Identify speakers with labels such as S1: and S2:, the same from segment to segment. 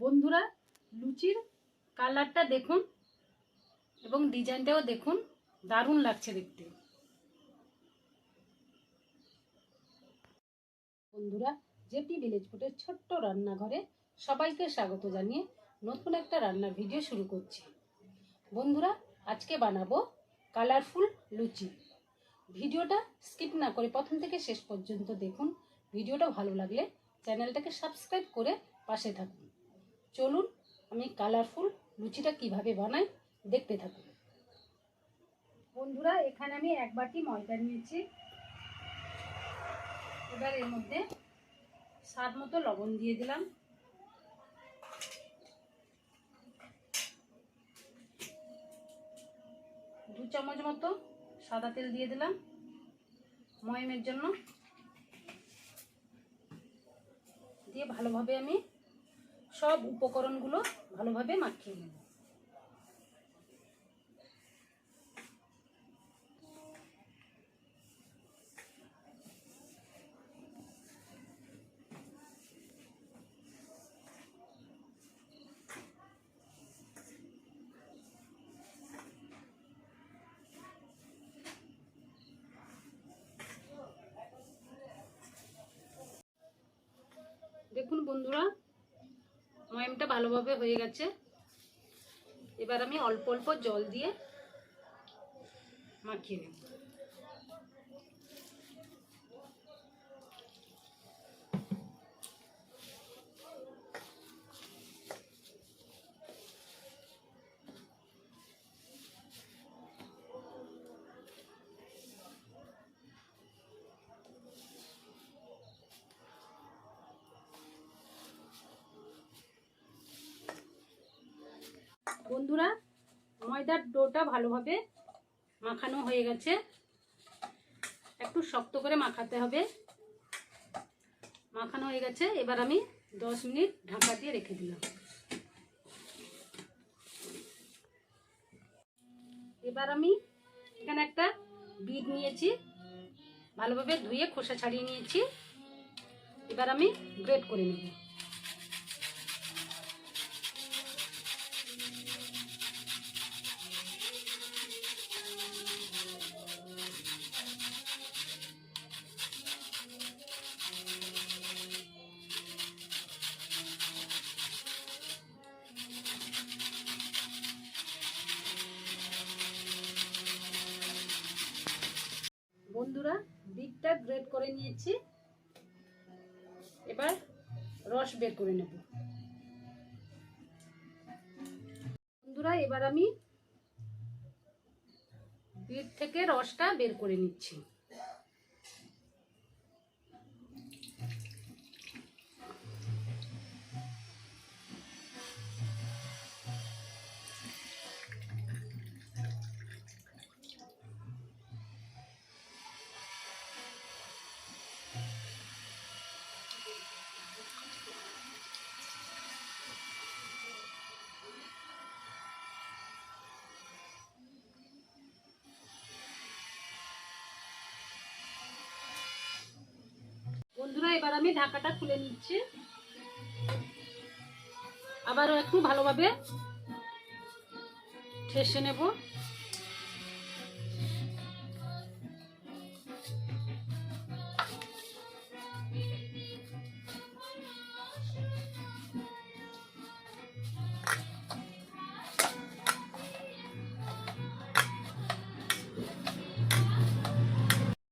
S1: বন্ধুরা, লুচির কালারটা দেখুন এবং ডিজাইনটাও দেখুন। দারুণ লাগছে দেখতে। বন্ধুরা, জেপি ভিলেজ ফুডের ছোট্ট রান্নাঘরে সবাইকে স্বাগত জানিয়ে নতুন একটা রান্নার ভিডিও শুরু করছি। বন্ধুরা, আজকে বানাবো কালারফুল লুচি। ভিডিওটা স্কিপ না করে প্রথম থেকে শেষ পর্যন্ত দেখুন। ভিডিওটা ভালো লাগলে চ্যানেলটাকে সাবস্ক্রাইব করে পাশে থাকুন। চলুন আমি কালারফুল লুচিটা কীভাবে বানাই দেখতে থাকুন। বন্ধুরা, এখানে আমি এক বাটি ময়দা নিয়েছি। এবার এর মধ্যে স্বাদ মতো লবণ দিয়ে দিলাম। দু চামচ মতো সাদা তেল দিয়ে দিলাম ময়মের জন্য। দিয়ে ভালোভাবে আমি সব উপকরণগুলো ভালোভাবে মাখিয়ে নেব দেখুন বন্ধুরা ময়ামটা ভালোভাবে হয়ে গেছে। এবার আমি অল্প অল্প জল দিয়ে মাখিয়ে নেব। বন্ধুরা, ময়দার ডোটা ভালোভাবে মাখানো হয়ে গেছে। একটু শক্ত করে মাখাতে হবে। মাখানো হয়ে গেছে। এবার আমি দশ মিনিট ঢাকা দিয়ে রেখে দিলাম। এবার আমি এখানে একটা বিট নিয়েছি। ভালোভাবে ধুয়ে খোসা ছাড়িয়ে নিয়েছি। এবার আমি গ্রেট করে নেব বন্ধুরা বিটটা গ্রেট নিয়েছি এবার রস বের করে নেব। বন্ধুরা, এবার আমি বিট থেকে রসটা বের করে নিচ্ছি। আমি ঢাকাটা খুলে নিচ্ছি। আবারও একটু ভালোভাবে ঠেসে নেব।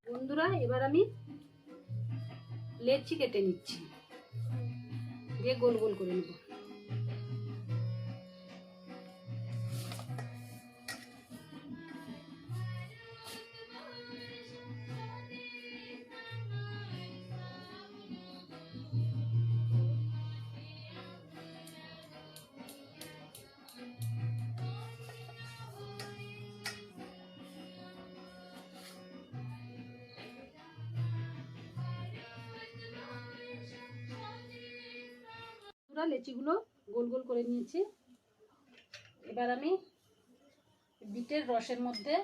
S1: বন্ধুরা এবার আমি লেচি কেটে নিচ্ছি। দিয়ে গোল গোল করে নেব। বন্ধুরা লেচিগুলো গোল গোল করে নিয়েছি। এবার আমি বিটের রসের মধ্যে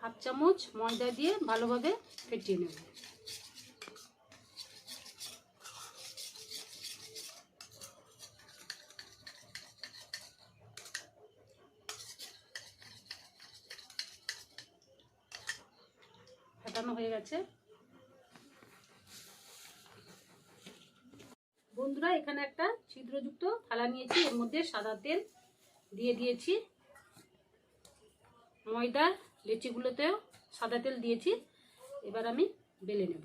S1: হাফ চামচ ময়দা দিয়ে ভালোভাবে ফেটিয়ে নেব। ফেটানো হয়ে গেছে। বন্ধুরা, এখানে একটা ছিদ্রযুক্ত থালা নিয়েছি। এর মধ্যে সাদা তেল দিয়ে দিয়েছি। ময়দার লেচিগুলোতেও সাদা তেল দিয়েছি। এবার আমি বেলে নেব।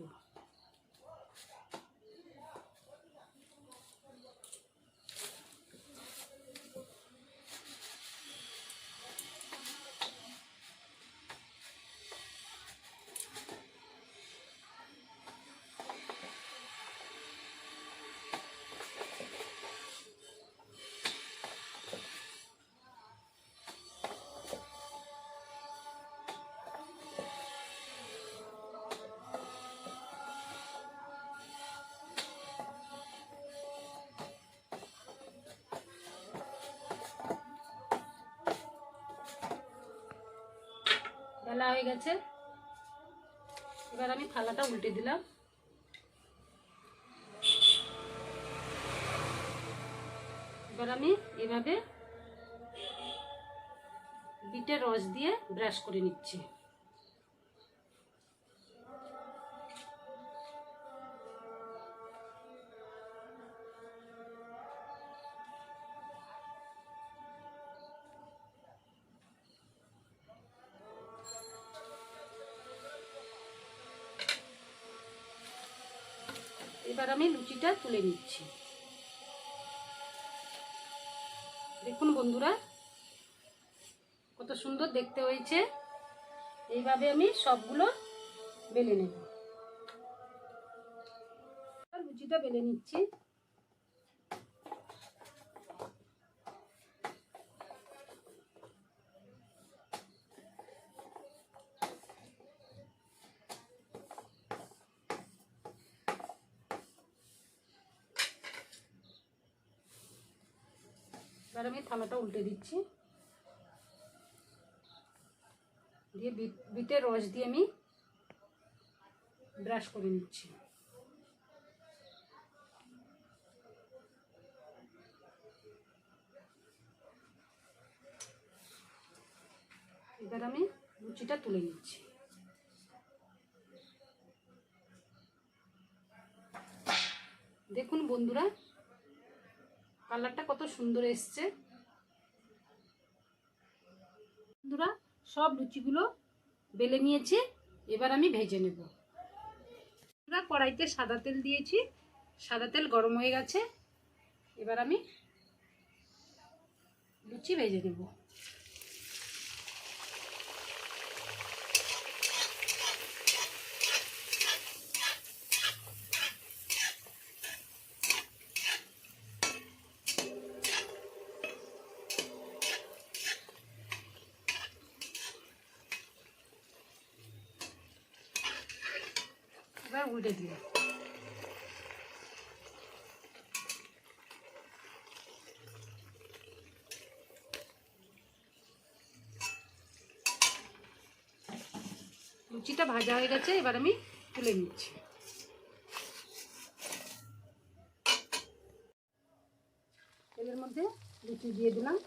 S1: বেলা হয়ে গেছে। এবার আমি থালাটা উল্টে দিলাম। এবার আমি এভাবে বিটের রস দিয়ে ব্রাশ করে নিচ্ছি। এবার আমি লুচিটা তুলে নিচ্ছি। দেখুন বন্ধুরা, কত সুন্দর দেখতে হয়েছে। এইভাবে আমি সবগুলো বেলে নেব। লুচিটা বেলে নিচ্ছি। এবার আমি থালাটা উল্টে দিচ্ছি। দিয়ে বিট, বিটের রস দিয়ে আমি ব্রাশ করে নিচ্ছি। এবার আমি লুচিটা তুলে নিচ্ছি। দেখুন বন্ধুরা কালারটা কত সুন্দর এসছে। বন্ধুরা সব লুচিগুলো বেলে নিয়েছে এবার আমি ভেজে নেব। বন্ধুরা, কড়াইতে সাদা তেল দিয়েছি সাদা তেল গরম হয়ে গেছে এবার আমি লুচি ভেজে নেব। এবার উল্টে দিই লুচিটা ভাজা হয়ে গেছে, এবার আমি তুলে নিচ্ছি। তেলের মধ্যে লুচি দিয়ে দিলাম।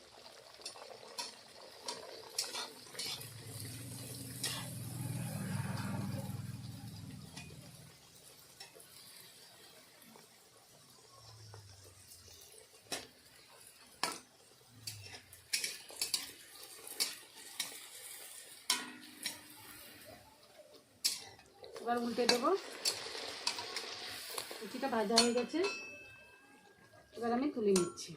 S1: এবার উল্টে দেবো। লুচিটা ভাজা হয়ে গেছে। এবার আমি তুলে নিচ্ছি।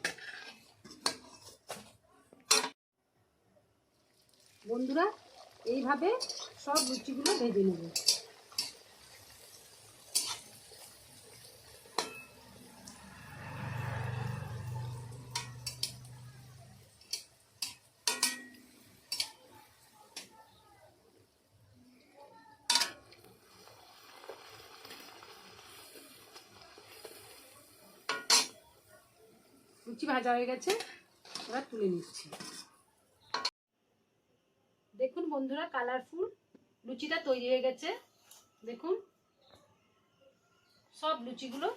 S1: বন্ধুরা, এইভাবে সব লুচিগুলো ভেজে নেব। লুচি ভাজা হয়ে গেছে, এবার তুলে নিচ্ছি। দেখুন বন্ধুরা কালারফুল লুচিটা তৈরি হয়ে গেছে। দেখুন, সব লুচিগুলো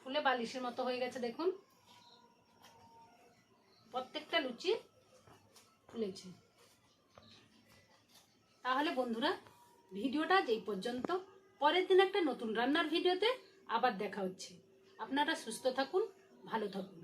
S1: ফুলে বালিশের মতো হয়ে গেছে, দেখুন। প্রত্যেকটা লুচি ফুলেছে। তাহলে বন্ধুরা, ভিডিওটা যেই পর্যন্ত, পরের দিন একটা নতুন রান্নার ভিডিওতে আবার দেখা হচ্ছে। আপনারা সুস্থ থাকুন ভালো থাকুন।